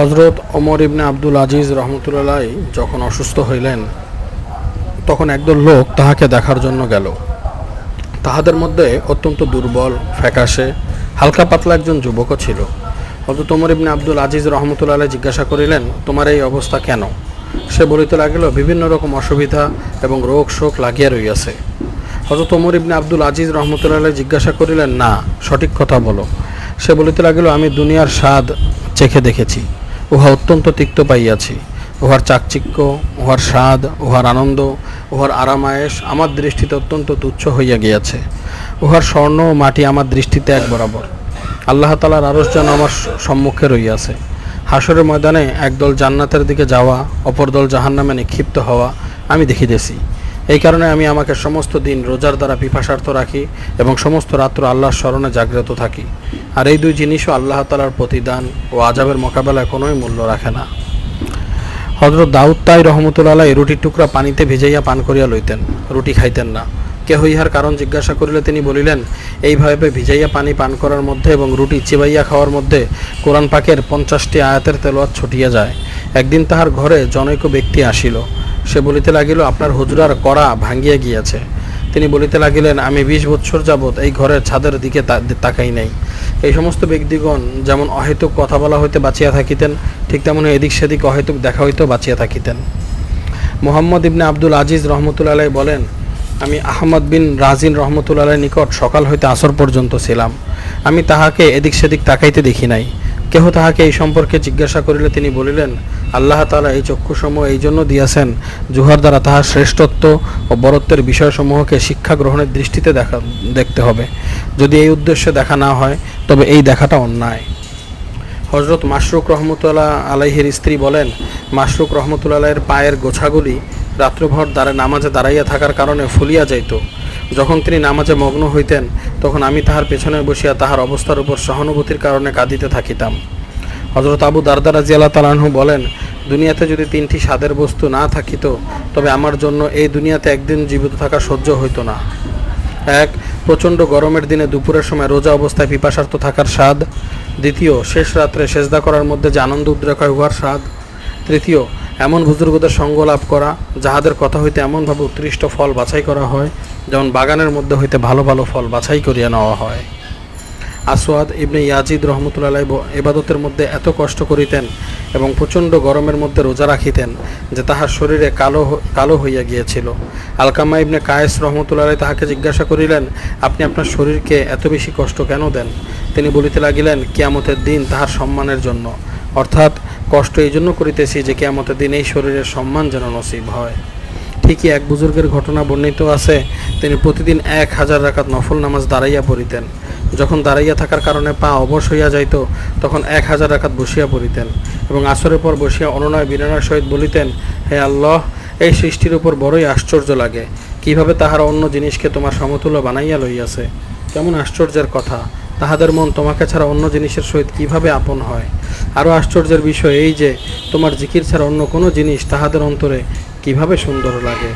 হজরত অমর ইবনে আব্দুল আজিজ রহমতুল্লাহ যখন অসুস্থ হইলেন, তখন একদল লোক তাহাকে দেখার জন্য গেল। তাহাদের মধ্যে অত্যন্ত দুর্বল, ফ্যাকাশে, হালকা পাতলা একজন যুবকও ছিল। হজরত ওমর ইবনে আব্দুল আজিজ রহমতুল্লাহ জিজ্ঞাসা করিলেন, তোমার এই অবস্থা কেন? সে বলিতে লাগিল, বিভিন্ন রকম অসুবিধা এবং রোগ শোক লাগিয়া রইয়াছে। হজরত ওমর ইবনে আব্দুল আজিজ রহমতুল্লাহ জিজ্ঞাসা করিলেন, না, সঠিক কথা বলো। সে বলিতে লাগিল, আমি দুনিয়ার স্বাদ চেখে দেখেছি। উহা অত্যন্ত তিক্ত পাইয়াছি। উহার চাকচিক্য, উহার স্বাদ, উহার আনন্দ, উহার আরামায়েশ আমার দৃষ্টিতে অত্যন্ত তুচ্ছ হইয়া গিয়াছে। উহার স্বর্ণ ও মাটি আমার দৃষ্টিতে এক বরাবর। আল্লাহ তালার আরস যেন আমার সম্মুখে রইয়াছে। হাসরের ময়দানে একদল জান্নাতের দিকে যাওয়া, অপর দল জাহান্নামে নিক্ষিপ্ত হওয়া আমি দেখিতেছি। এই কারণে আমি আমাকে সমস্ত দিন রোজার দ্বারা পিপাসার্থ রাখি এবং সমস্ত রাত্র আল্লাহর স্মরণে জাগ্রত থাকি। আর এই দুই জিনিসও আল্লাহ তালার প্রতিদান ও আজাবের মোকাবেলায় কোনোই মূল্য রাখে না। হজরত দাউদ তাই রহমতুল্লাহ রুটির টুকরা পানিতে ভিজাইয়া পান করিয়া লইতেন, রুটি খাইতেন না। কেহ ইহার কারণ জিজ্ঞাসা করিলে তিনি বলিলেন এইভাবে ভিজাইয়া পানি পান করার মধ্যে এবং রুটি চিবাইয়া খাওয়ার মধ্যে কোরআন পাকের পঞ্চাশটি আয়াতের তেলোয়াত ছুটিয়া যায়। একদিন তাহার ঘরে জনৈক ব্যক্তি আসিল। সে বলিতে লাগিল, আপনার হুজরার কড়া ভাঙ্গিয়া গিয়াছে। তিনি বলিতে লাগিলেন, আমি বিশ বৎসর যাবৎ এই ঘরের ছাদের দিকে তাকাই নাই। এই সমস্ত ব্যক্তিগণ যেমন অহেতুক কথা বলা হইতে বাঁচিয়া থাকিতেন, ঠিক তেমন এদিক সেদিক অহেতুক দেখা হইতেও বাঁচিয়া থাকিতেন। মোহাম্মদ ইবনে আব্দুল আজিজ রহমতুল্লাহ বলেন, আমি আহমদ বিন রাজিন রহমতুল্লাহ নিকট সকাল হইতে আসর পর্যন্ত ছিলাম। আমি তাহাকে এদিক সেদিক তাকাইতে দেখি নাই। কেহ তাহাকে এই সম্পর্কে জিজ্ঞাসা করিলে তিনি বলিলেন, আল্লাহ তাআলা এই চক্ষুসমূহ এই জন্য দিয়াছেন, জুহার দ্বারা তাহার শ্রেষ্ঠত্ব ও বরত্বের বিষয়সমূহকে শিক্ষা গ্রহণের দৃষ্টিতে দেখা, দেখতে হবে। যদি এই উদ্দেশ্যে দেখা না হয়, তবে এই দেখাটা অন্যায়। হজরত মাশরুক রহমতুল্লাহ আলাইহির স্ত্রী বলেন, মাশরুক রহমতুল্লাহের পায়ের গোছাগুলি রাত্রভর দ্বারা নামাজে দাঁড়াইয়া থাকার কারণে ফুলিয়া যাইত। যখন তিনি নামাজে মগ্ন হইতেন, তখন আমি তাহার পেছনে বসিয়া তাহার অবস্থার উপর সহানুভূতির কারণে কাঁদিতে থাকিতাম। হজরত আবু দারদার রাজিয়াল্লাহ তালাহু বলেন, দুনিয়াতে যদি তিনটি স্বাদের বস্তু না থাকিত, তবে আমার জন্য এই দুনিয়াতে একদিন জীবিত থাকা সহ্য হইতো না। এক, প্রচণ্ড গরমের দিনে দুপুরের সময় রোজা অবস্থায় পিপাসার্থ থাকার স্বাদ। দ্বিতীয়, শেষ রাত্রে সেজদা করার মধ্যে যে আনন্দ উদ্রেক হয় উহার স্বাদ। তৃতীয়, এমন বুজুর্গদের সঙ্গ লাভ করা, যাহাদের কথা হইতে এমনভাবে উৎকৃষ্ট ফল বাছাই করা হয় যেমন বাগানের মধ্যে হইতে ভালো ভালো ফল বাছাই করিয়া নেওয়া হয়। আসওয়াদ ইবনে ইয়াজিদ রহমতুল্লাহ এবাদতের মধ্যে এত কষ্ট করিতেন এবং প্রচণ্ড গরমের মধ্যে রোজা রাখিতেন যে তাহার শরীরে কালো কালো হইয়া গিয়েছিল। আলকামা ইবনে কায়েস রহমতুল্লাহ তাহাকে জিজ্ঞাসা করিলেন, আপনি আপনার শরীরকে এত বেশি কষ্ট কেন দেন? তিনি বলিতে লাগিলেন, কিয়ামতের দিন তাহার সম্মানের জন্য। অর্থাৎ কষ্ট এই জন্য করিতেছি যে কিয়ামতের দিন এই শরীরের সম্মান যেন নসিব হয়। ঠিকই এক বুজুর্গের ঘটনা বর্ণিত আছে। তিনি প্রতিদিন এক হাজার রাকাত নফল নামাজ দাঁড়াইয়া পড়িতেন। যখন দাঁড়াইয়া থাকার কারণে পা অবশ হইয়া যাইত, তখন এক হাজার রাকাত বসিয়া পড়িতেন এবং আসরের পর বসিয়া অনুনয় বিনয়ের সহিত বলিতেন, হে আল্লাহ, এই সৃষ্টির উপর বড়ই আশ্চর্য লাগে। কীভাবে তাহারা অন্য জিনিসকে তোমার সমতুল্য বানাইয়া লইয়াছে? কেমন আশ্চর্যের কথা। তাহাদের মন তোমাকে ছাড়া অন্য জিনিসের সহিত কীভাবে আপন হয়? আরও আশ্চর্যের বিষয় এই যে, তোমার জিকির ছাড়া অন্য কোনো জিনিস তাহাদের অন্তরে কীভাবে সুন্দর লাগে?